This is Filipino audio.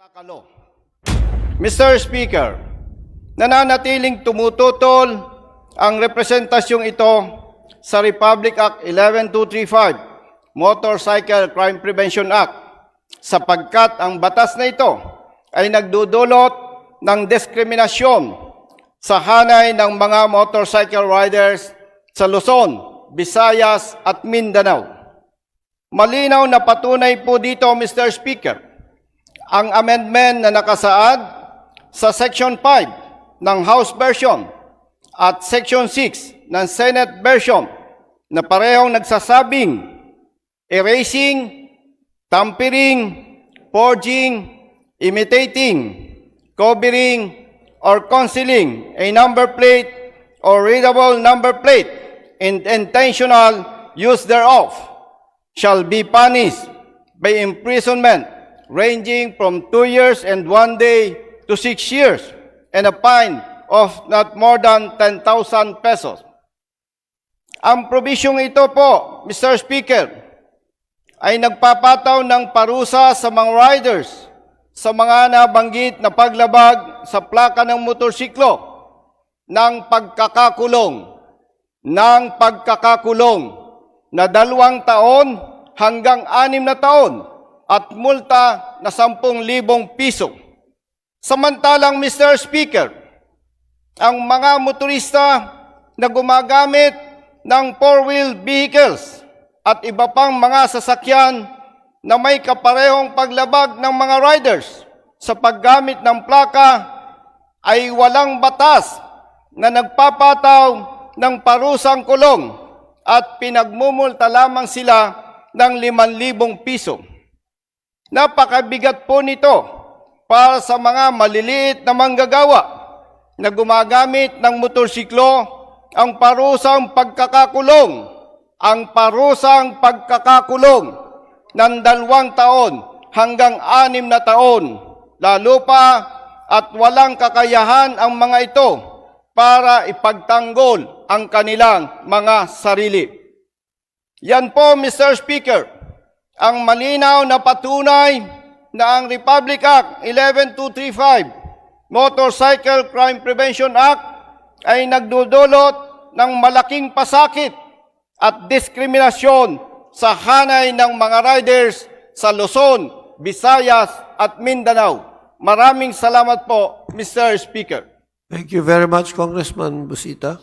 Plakalo. Mr. Speaker, nananatiling tumututol ang representasyong ito sa Republic Act 11235, Motorcycle Crime Prevention Act, sapagkat ang batas na ito ay nagdudulot ng diskriminasyon sa hanay ng mga motorcycle riders sa Luzon, Visayas at Mindanao. Malinaw na patunay po dito, Mr. Speaker, ang amendment na nakasaad sa Section 5 ng House version at Section 6 ng Senate version na parehong nagsasabing erasing, tampering, forging, imitating, covering, or concealing a number plate or readable number plate and intentional use thereof shall be punished by imprisonment ranging from two years and one day to six years and a fine of not more than 10,000 pesos. Ang probisyong ito po, Mr. Speaker, ay nagpapataw ng parusa sa mga riders sa mga nabanggit na paglabag sa plaka ng motorsiklo ng pagkakakulong ng pagkakakulong na dalawang taon hanggang anim na taon at multa na 10,000 piso. Samantalang, Mr. Speaker, ang mga motorista na gumagamit ng four-wheel vehicles at iba pang mga sasakyan na may kaparehong paglabag ng mga riders sa paggamit ng plaka ay walang batas na nagpapataw ng parusang kulong at pinagmumulta lamang sila ng 5,000 piso. Napakabigat po nito para sa mga maliliit na manggagawa na gumagamit ng motorsiklo ang parusang pagkakakulong, ang parusang pagkakakulong ng dalawang taon hanggang anim na taon, lalo pa at walang kakayahan ang mga ito para ipagtanggol ang kanilang mga sarili. Yan po, Mr. Speaker, ang malinaw na patunay na ang Republic Act 11235, Motorcycle Crime Prevention Act, ay nagdudulot ng malaking pasakit at diskriminasyon sa hanay ng mga riders sa Luzon, Visayas at Mindanao. Maraming salamat po, Mr. Speaker. Thank you very much, Congressman Busita.